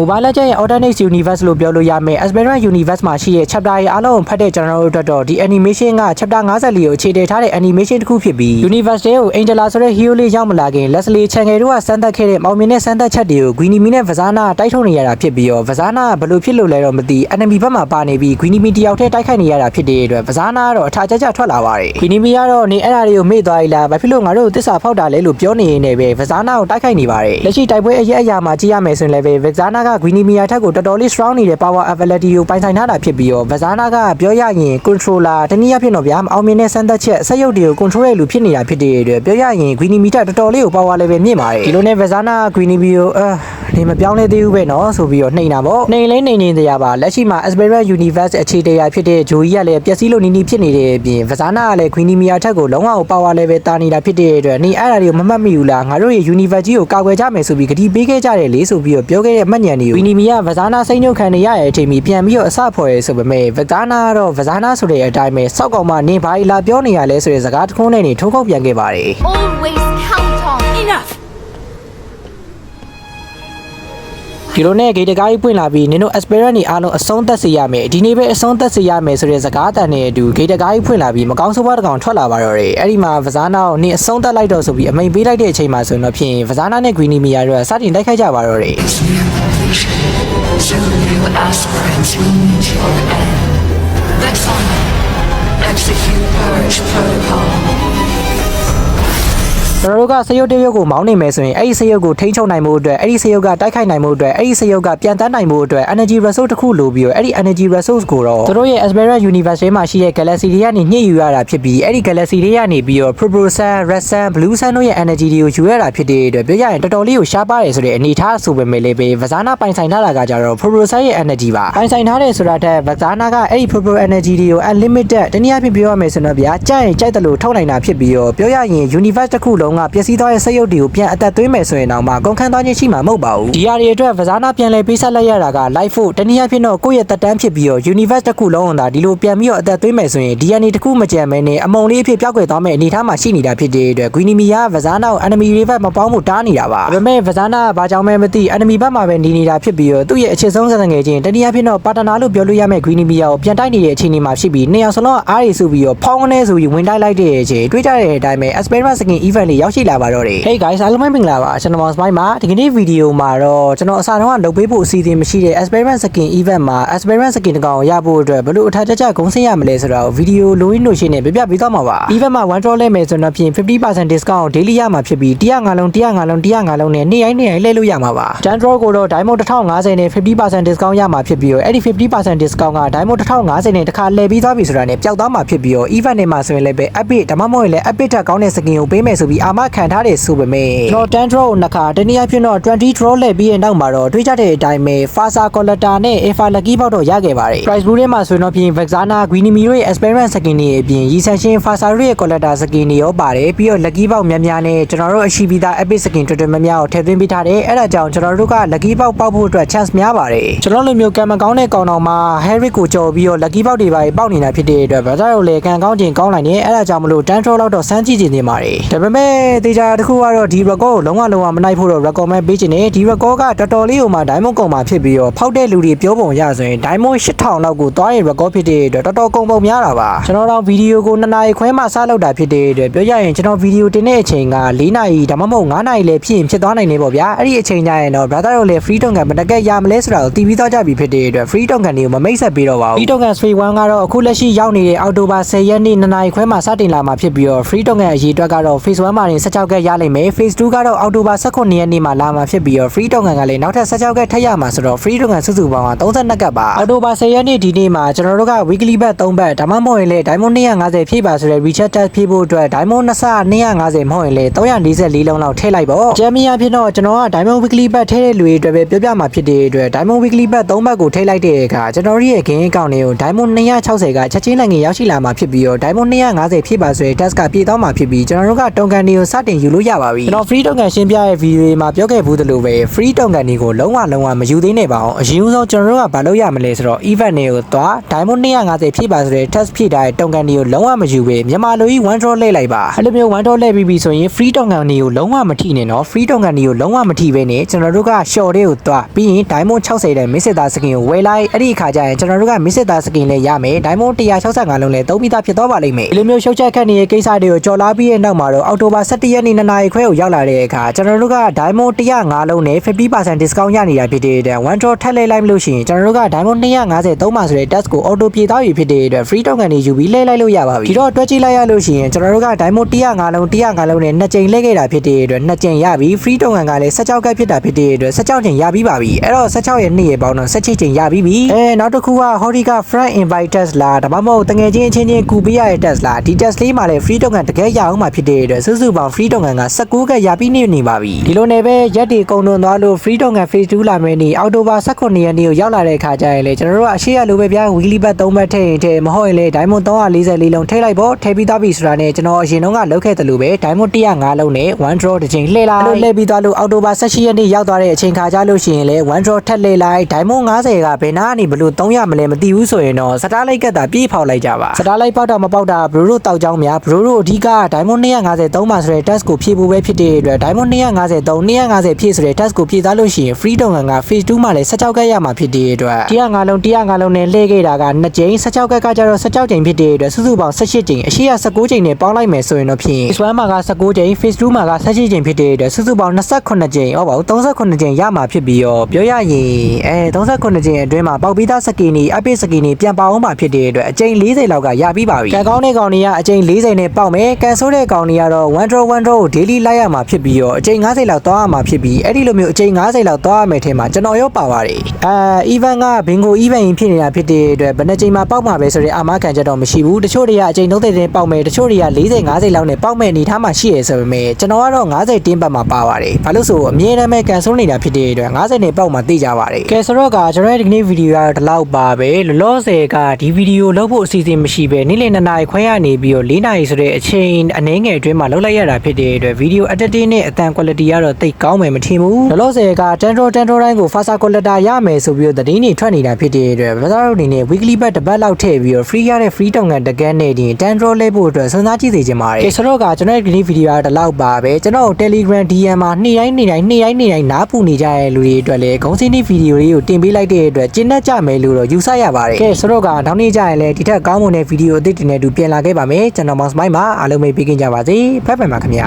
Mobile Legends ရဲ့ Alternate Universe လို့ပြောလို့ရမယ် Aspirant Universe မှာရှိတဲ့ chapter တွေအားလုံးကိုဖတ်တဲ့ကျွန်တော်တို့အတွက်တော့ဒီ animation က chapter 54ကိုအခြေတည်ထားတဲ့ animation တစ်ခုဖြစ်ပြီး Universe ထဲကို Angela ဆိုတဲ့ hero လေးရောက်မလာခင် Leslie Changel တို့ကစမ်းသပ်ခဲ့တဲ့မောင်မြင်တဲ့စမ်းသပ်ချက်တွေကို Guinea နဲ့ Vazana တိုက်ထုတ်နေရတာဖြစ်ပြီးတော့ Vazana ကဘယ်လိုဖြစ်လို့လဲတော့မသိ enemy ဘက်မှာပါနေပြီး Guinea တယောက်တည်းတိုက်ခိုက်နေရတာဖြစ်တဲ့အတွက် Vazana ကတော့အထာကျကျထွက်လာပါတယ် Guinea ကတော့နေအဲ့ဒါတွေကိုမေ့သွားသွားပြီလားဘာဖြစ်လို့ငါတို့သစ္စာဖောက်တာလဲလို့ပြောနေရင်းနဲ့ပဲဗဇာနာကိုတိုက်ခိုက်နေပါတယ်လက်ရှိတိုက်ပွဲအရက်အရာမှာကြည့်ရမယ်ဆိုရင်လည်းပဲဗဇာနာကဂွီနီမီယာထက်ကိုတော်တော်လေး strong နေတဲ့ power ability ကိုပိုင်ဆိုင်ထားတာဖြစ်ပြီးတော့ဗဇာနာကပြောရရင် controller တနည်းအားဖြင့်တော့ဗျာမအောင်မြင်တဲ့စမ်းသပ်ချက်ဆက်ရုပ်တွေကို control ရလူဖြစ်နေတာဖြစ်တဲ့အတွက်ပြောရရင်ဂွီနီမီထက်တော်တော်လေးကို power level မြင့်ပါတယ်ဒီလိုနဲ့ဗဇာနာဂွီနီမီကိုအာဒီမပြောင်းလဲသေးဘူးပဲเนาะဆိုပြီးတော့နှိမ်တာပေါ့နှိမ်လဲနှိမ်နေတရားပါလက်ရှိမှာ Aspirant Universe အခြေတရားဖြစ်တဲ့ဂျိုကြီးကလည်းပျက်စီးလို့နီးနီးဖြစ်နေတဲ့အပြင်ဗဇာနာကလည်းဂွီနီမီယာထက်ကိုလုံးဝ power level တာနေတာဖြစ်တဲ့အတွက်နေအဲ့ဒါတွေကိုမမှတ်မိဘူးလားငါတို့ရဲ့ Universe ကြီးကိုကာကွယ်ကြမယ်ဆိုပြီးကတိပေးခဲ့ကြတယ်လေဆိုပြီးတော့ပြောခဲ့တဲ့မှတ်ဉာ ဏ်တွေကိုဂွီနီမီယာဗဇာနာစိတ်ညှုတ်ခံနေရတဲ့အချိန်မီပြန်ပြီးတော့အစဖော်ရဲဆိုပေမဲ့ဗဇာနာကတော့ဗဇာနာဆိုတဲ့အတိုင်းပဲစောက်ကောင်မနေဘာကြီးလာပြောနေရလဲဆိုတဲ့စကားတစ်ခုနဲ့နေထိုးခုတ်ပြန်ခဲ့ပါတယ် Always count on. Enough! ဒီလိုနဲ့ဂေတကားကြီးပွင့်လာပြီးနင်တို့ aspirant တွေအားလုံးအဆုံးသက်စေရမယ်ဒီနေ့ပဲအဆုံးသက်စေရမယ်ဆိုတဲ့စကားတန်နဲ့အတူဂေတကားကြီးဖွင့်လာပြီးမကောင်းဆိုးပါးတစ်ကောင်ထွက်လာပါတော့တယ်အဲ့ဒီမှာဗဇာနာကိုနင်အဆုံးသက်လိုက်တော့ဆိုပြီးအမိန်ပေးလိုက်တဲ့အချိန်မှာဆိုရင်တော့ဖြင့်ဗဇာနာနဲ့ဂွီနီမီယာတို့ကစတင်တိုက်ခိုက်ကြပါတော့တယ် Soon new aspirants will meet your end. Vexana, execute purge protocol. ကျွန်တော်တို့ကစရုပ်တရုပ်ကိုမောင်းနေမယ်ဆိုရင်အဲ့ဒီစရုပ်ကိုထိန်းချုပ်နိုင်မှုအတွက်အဲ့ဒီစရုပ်ကတိုက်ခိုက်နိုင်မှုအတွက်အဲ့ဒီစရုပ်ကပြန်တန်းနိုင်မှုအတွက် energy resource တစ်ခုလိုပြီးတော့အဲ့ဒီ energy resource ကိုတော့သူတို့ရဲ့ Aspera Universe ထဲမှာရှိတဲ့ galaxy တွေကနေညှစ်ယူရတာဖြစ်ပြီးအဲ့ဒီ galaxy တွေကနေပြီးတော့ Probosan, Redsun, Blue Sun တို့ရဲ့ energy တွေကိုယူရတာဖြစ်တဲ့အတွက်ပြောရရင်တော်တော်လေးကိုရှားပါတယ်ဆိုတဲ့အနေအထားဆိုပေမဲ့လည်းပဲ Vazana ပိုင်ဆိုင်ထားတာကကြတော့ Probosan ရဲ့ energy ပါပိုင်ဆိုင်ထားတယ်ဆိုတာတဲ့ Vazana ကအဲ့ဒီ Probo energy တွေကို unlimited တနည်းအားဖြင့်ပြောရမယ်ဆိုတော့ဗျာကြိုက်ရင်ကြိုက်တယ်လို့ထုတ်နိုင်တာဖြစ်ပြီးတော့ပြောရရင် universe တစ်ခုလုံးကပျက်စီးသွားတဲ့စက်ရုပ်တွေကိုပြန်အသက်သွင်းမယ်ဆိုရင်တော့မှကုန်ခန်းသွားခြင်းရှိမှာမဟုတ်ပါဘူးဒီဟာတွေအတွက် Vazana ပြန်လဲပေးဆက်လိုက်ရတာက live ဖို့တနည်းအားဖြင့်တော့ကိုယ့်ရဲ့တက်တန်းဖြစ်ပြီးတော့ universe တစ်ခုလုံးကဒီလိုပြန်ပြီးတော့အသက်သွင်းမယ်ဆိုရင် DNA တစ်ခုမကြံမဲနဲ့အမုံလေးအဖြစ်ပျောက်ကွယ်သွားမယ့်အနေအထားမှာရှိနေတာဖြစ်တဲ့အတွက် Guinea က Vazana ကို enemy တွေဘက်မပေါင်းမှုတားနေတာပါဒါပေမဲ့ Vazana ကဘာကြောင့်မဲမသိ enemy ဘက်မှာပဲနေနေတာဖြစ်ပြီးတော့သူ့ရဲ့အခြေဆုံးစံငယ်ချင်းတနည်းအားဖြင့်တော့ partner လို့ပြောလို့ရမယ့် Guinea ကိုပြန်တိုက်နေတဲ့အခြေအနေမှာရှိပြီးနှစ်ယောက်စလုံးကအားရစုပြီးတော့ဖောင်းကနေဆိုပြီးဝင်တိုက်လိုက်တဲ့အချိန်တွေးကြတဲ့အတိုင်းပဲ Aspera Skin Event လေးရောက်ရှိလာပါတော့တယ် Hey guys အားလုံးပဲမင်္ဂလာပါကျွန်တော် Mouse Spy မှာဒီကနေ့ဗီဒီယိုမှာတော့ကျွန်တော်အစားတော့လုပ်ပေးဖို့အစီအစဉ်မရှိတဲ့ Aspera Skin Event မှာ Aspera Skin တစ်ကောင်ရဖို့အတွက်ဘယ်လိုအထာက်တကျဂုံးဆင်းရမလဲဆိုတော့ဗီဒီယိုလိုရင်းလို့ရှိနေပြပြပေးသွားမှာပါ Event မှာ one draw လဲမယ်ဆိုတော့ဖြင့်50% discount daily ရမှာဖြစ်ပြီး105လုံး105လုံး105လုံးနဲ့နေ့တိုင်းနေ့တိုင်းလဲလို့ရမှာပါ Dan draw ကိုတော့ Diamond 1050နဲ့50% discount ရမှာဖြစ်ပြီးတော့အဲ့ဒီ50% discount က Diamond 1050နဲ့တစ်ခါလဲပြီးသွားပြီဆိုတာနဲ့ပျောက်သွားမှာဖြစ်ပြီးတော့ event တွေမှာဆိုရင်လည်းပဲ epic ဒါမှမဟုတ်ရင်လည်း epic ထက်ကောင်းတဲ့ skin ကိုပေးမယ်ဆိုပြီးအာမခံထားတယ်ဆိုပေမဲ့ကျွန်တော် Dan draw ကိုနှစ်ခါတနည်းအားဖြင့်တော့20 draw လဲပြီးရင်နောက်မှာတော့တွေးကြတဲ့အတိုင်းပဲ Fasa Collector နဲ့ Alpha Lucky ပေါက်တော့ရခဲ့ပါတယ် price pool ထဲမှာဆိုရင်တော့ဖြင့် Vexana Guinea တို့ရဲ့ experiment skin တွေအပြင် Yi Senshin Fasa တို့ရဲ့ Collector skin တွေရောပါတယ်ပြီးတော့ Lucky ပေါက်များများနဲ့ကျွန်တော်တို့အရှိပြီးသား epic skin တော်တော်များများကိုထည့်သွင်းပေးထားတယ်အဲ့ဒါကြောင့်ကျွန်တော်တို့က Lucky ပေါက်ပေါက်ဖို့အတွက် chance များပါတယ်ကျွန်တော်လိုမျိုးကံမကောင်းတဲ့ကောင်တော်မှာ Harry ကိုကြော်ပြီးတော့ Lucky ပေါက်တွေပါပေါက်နေတာဖြစ်တဲ့အတွက်ဘာသာတို့လည်းကံကောင်းခြင်းကောင်းနိုင်တယ်အဲ့ဒါကြောင့်မလို့ Dan Troll လောက်တော့စမ်းကြည့်ခြင်းနေပါတယ်ဒါပေမဲ့တေချာတစ်ခုကတော့ဒီ record ကိုလုံးဝလုံးဝမနိုင်ဖို့တော့ recommend ပေးခြင်းနဲ့ဒီ record ကတော်တော်လေးဟိုမှာ diamond ကုန်မှာဖြစ်ပြီးတော့ဖောက်တဲ့လူတွေပြောပုံရဆိုရင် diamond 8000လောက်ကိုသွားရင် record ဖြစ်တဲ့အတွက်တော်တော်ကုန်ပုံများတာပါကျွန်တော်တော့ဗီဒီယိုကို2နာရီခွဲမှစလုပ်တာဖြစ်တဲ့အတွက်ပြောရရင်ကျွန်တော်ဗီဒီယိုတင်တဲ့အချိန်က4နာရီဒါမှမဟုတ်5နာရီလည်းဖြစ်ရင်ဖြစ်သွားနိုင်နေပေါ့ဗျာအဲ့ဒီအချိန်ကျရင်တော့ brother တို့လည်း free token ဘယ်တကက်ရမလဲဆိုတာကိုတည်ပြီးသွားကြပြီဖြစ်တဲ့အတွက် free token တွေကိုမမိတ်ဆက်ပေးတော့ပါဘူး free token phase 1ကတော့အခုလက်ရှိရောက်နေတဲ့အောက်တိုဘာ10ရက်နေ့2နာရီခွဲမှစတင်လာမှာဖြစ်ပြီးတော့ free token အရေးအတွက်ကတော့ phase 1မှာတင်16ကက်ရလိမ့်မယ် phase 2ကတော့အောက်တိုဘာ19ရက်နေ့မှာလာမှာဖြစ်ပြီးတော့ free token ကလည်းနောက်ထပ်16ကက်ထပ်ရမှာဆိုတော့ free token စုစုပေါင်းက32ကက်ပါအောက်တိုဘာ10ရက်နေ့ဒီနေ့မှာကျွန်တော်တို့က weekly bet 3ဘက်ဒါမှမဟုတ်ရင်လည်း diamond 250ဖြည့်ပါဆိုတဲ့ recharge test ဖြည့်ဖို့အတွက် diamond 2ဆ250မဟုတ်ရင်လည်း344လုံးလောက်ထည့်လိုက်ပေါ့ဂျမ်မီယာဖြစ်တော့ကျွန်တော်က diamond weekly bet ထည့်တဲ့လူတွေအတွက်ပဲပြောပြမှာဖြစ်တဲ့အတွက် diamond weekly bet 3ဘက်ကိုထည့်လိုက်တဲ့အခါကျွန်တော်တို့ရဲ့ game account တွေကို diamond 260ကချက်ချင်းနိုင်ငံရောက်ရှိလာမှာဖြစ်ပြီးတော့ diamond 250ဖြည့်ပါဆိုတဲ့ test ကပြည့်သွားမှာဖြစ်ပြီးကျွန်တော်တို့က token တွေကိုတွေကိုစတင်ယူလို့ရပါပြီကျွန်တော် free token ရှင်းပြရဲ့ဗီဒီယိုတွေမှာပြောခဲ့ဘူးသလိုပဲ free token တွေကိုလုံးဝလုံးဝမယူသေးနဲ့ပါအောင်အရင်ဆုံးကျွန်တော်တို့ကဘာလုပ်ရမလဲဆိုတော့ event တွေကိုသွား diamond 250ဖြည့်ပါဆိုတဲ့ test ဖြည့်ထားတဲ့ token တွေကိုလုံးဝမယူဘဲမြန်မာလိုကြီး one draw လှည့်လိုက်ပါအဲ့လိုမျိုး one draw လှည့်ပြီးပြီဆိုရင် free token တွေကိုလုံးဝမထိနဲ့နော် free token တွေကိုလုံးဝမထိဘဲနဲ့ကျွန်တော်တို့က short တွေကိုသွားပြီးရင် diamond 60တဲ့ miss တာ skin ကိုဝယ်လိုက်အဲ့ဒီအခါကျရင်ကျွန်တော်တို့က miss တာ skin လည်းရမယ် diamond 165လုံးလည်းသုံးပြီးသားဖြစ်သွားပါလိမ့်မယ်ဒီလိုမျိုးရှုပ်ချက်ခတ်နေတဲ့ကိစ္စတွေကိုကြော်လာပြီးရဲ့နောက်မှာတော့အောက်တိုဘာ17ရက်နေ့2နာရီခွဲကိုရောက်လာတဲ့အခါကျွန်တော်တို့က diamond 105လုံးနဲ့50% discount ရနေတာဖြစ်တဲ့အတွက် one draw ထပ်လဲလိုက်မလို့ရှိရင်ကျွန်တော်တို့က diamond 250သုံးပါဆိုတဲ့ task ကို auto ပြေသွားပြီဖြစ်တဲ့အတွက် free token တွေယူပြီးလဲလိုက်လို့ရပါပြီဒီတော့တွက်ကြည့်လိုက်ရလို့ရှိရင်ကျွန်တော်တို့က diamond 105လုံး105လုံးနဲ့နှစ်ကြိမ်လဲခဲ့တာဖြစ်တဲ့အတွက်နှစ်ကြိမ်ရပြီ free token ကလည်း16ကတ်ဖြစ်တာဖြစ်တဲ့အတွက်16ကြိမ်ရပြီးပါပြီအဲ့တော့16ရဲ့2ရဲ့ပေါင်းတော့17ကြိမ်ရပြီးပြီအဲနောက်တစ်ခုက Horika friend invite test လားဒါမှမဟုတ်တငယ်ချင်းအချင်းချင်းကူပေးရတဲ့ test လားဒီ test လေးမှာလည်း free token တကယ်ရအောင်မှာဖြစ်တဲ့အတွက်စုစုပေါင်း free token က19ကတ်ရပြီးနေနေပါပြီဒီလိုနဲ့ပဲရက်ဒီကုန်တွန်သွားလို့ free token phase 2လာမယ်နေ့အောက်တိုဘာ18ရက်နေ့ကိုရောက်လာတဲ့အခါကျရင်လေကျွန်တော်တို့ကအရှိရလိုပဲဗျာ weekly bet 3ဘတ်ထည့်ရင်ထည့်မဟုတ်ရင်လေ diamond 344လုံးထည့်လိုက်ပေါ့ထည့်ပြီးသားပြီဆိုတာနဲ့ကျွန်တော်အရင်တုန်းကလုပ်ခဲ့တယ်လို့ပဲ diamond 105လုံးနဲ့ one draw တစ်ချိန်လှည့်လိုက်လို့လှည့်ပြီးသွားလို့အောက်တိုဘာ18ရက်နေ့ရောက်သွားတဲ့အချိန်ခါကြလို့ရှိရင်လေ one draw ထက်လှည့်လိုက် diamond 90ကဘယ်နာကနေဘလို့300မလဲမသိဘူးဆိုရင်တော့စတားလိုက်ကတာပြေးဖောက်လိုက်ကြပါစတားလိုက်ပေါက်တော့မပေါက်တာဘရိုတို့တောက်ကြောင်းများဘရိုတို့အဓိက diamond 250သုံးပါဆိုတဲ့ test ကိုဖြည့်ဖို့ပဲဖြစ်တဲ့အတွက် diamond 250သုံး250ဖြည့်ဆိုတဲ့ test ကိုဖြည့်သားလို့ရှိရင် free token က phase 2မှာလည်း16ကတ်ရမှာဖြစ်တဲ့အတွက်105လုံး105လုံးနဲ့လှည့်ခဲ့တာက2ကြိမ်16ကတ်ကကြတော့16ကြိမ်ဖြစ်တဲ့အတွက်စုစုပေါင်း18ကြိမ်အရှိရ19ကြိမ်နဲ့ပေါင်းလိုက်မယ်ဆိုရင်တော့ဖြင့် phase 1မှာက19ကြိမ် phase 2မှာက18ကြိမ်ဖြစ်တဲ့အတွက်စုစုပေါင်း28ကြိမ်ဟောပါဘူး38ကြိမ်ရမှာဖြစ်ပြီးတော့ပြောရရင်အဲ38ကြိမ်အတွင်းမှာပေါက်ပြီးသားစကင်နီအပိစကင်နီပြန်ပေါအောင်မှာဖြစ်တဲ့အတွက်အကြိမ်40လောက်ကရပြီးပါပြီကံကောင်းတဲ့ကောင်တွေကအကြိမ်40နဲ့ပေါက်မယ်ကန်ဆိုးတဲ့ကောင်တွေကတော့1 draw 1 draw ကို daily လိုက်ရမှာဖြစ်ပြီးတော့အကြိမ်50လောက်သွားရမှာဖြစ်ပြီးအဲ့ဒီလိုမျိုးအကြိမ်50လောက်သွားရမယ်ထဲမှာကျွန်တော်ရောပါပါတယ်အဲ event ကဘင်ကို event ရင်ဖြစ်နေတာဖြစ်တဲ့အတွက်ဘယ်နှကြိမ်မှာပေါက်မှာပဲဆိုတဲ့အာမခံချက်တော့မရှိဘူးတချို့တွေကအကြိမ်30တင်ပေါက်မယ်တချို့တွေက40 50လောက်နဲ့ပေါက်မယ်အနေထားမှာရှိရဆိုပေမဲ့ကျွန်တော်ကတော့50တင်းပတ်မှာပါပါတယ်ဘာလို့ဆိုအမြဲတမ်းပဲကန်ဆိုးနေတာဖြစ်တဲ့အတွက်50နဲ့ပေါက်မှာသိကြပါတယ်ကဲဆိုတော့ကကျွန်တော်ရဲ့ဒီကနေ့ဗီဒီယိုကတော့ဒီလောက်ပါပဲလောလောဆယ်ကဒီဗီဒီယိုလုပ်ဖို့အစီအစဉ်မရှိပဲနေ့လယ်2နာရီခွဲရနေပြီးတော့4နာရီဆိုတဲ့အချိန်အနည်းငယ်အတွင်းမှာလုပ်လိုက်ရတာဖြစ်တဲ့အတွက်ဗီဒီယို editing နဲ့အသံ quality ကတော့တိတ်ကောင်းမယ်မထင်ဘူးလောလောဆယ်ကတန်တိုတန်တိုတိုင်းကို fast quality ရမယ်ဆိုပြီးတော့သတင်းတွေထွက်နေတာဖြစ်တဲ့အတွက်ဘာသာတို့အနေနဲ့ weekly bet တစ်ပတ်လောက်ထည့်ပြီးတော့ free ရတဲ့ free တောင်ကန်တကက်နဲ့တင်တန်တိုလဲဖို့အတွက်စဉ်းစားကြည့်စေချင်ပါတယ်ကဲဆိုတော့ကကျွန်တော်ရဲ့ဒီနေ့ဗီဒီယိုကတော့ဒီလောက်ပါပဲကျွန်တော် Telegram DM မှာနေ့တိုင်းနေ့တိုင်းနေ့တိုင်းနေ့တိုင်းနားပူနေကြတဲ့လူတွေအတွက်လည်းဂုံးစင်းနေဗီဒီယိုလေးကိုတင်ပေးလိုက်တဲ့အတွက်ကျင်းတတ်ကြမယ်လို့တော့ယူဆရပါတယ်ကဲဆိုတော့ကနောက်နေ့ကျရင်လည်းဒီထက်ကောင်းမွန်တဲ့ဗီဒီယိုအသစ်တွေနဲ့တူပြန်လာခဲ့ပါမယ်ကျွန်တော်မောင်စမိုင်းပါအားလုံးပဲပြီးကင်းကြပါစေဘိုင်ဘိုင်ပါခင်ဗျာ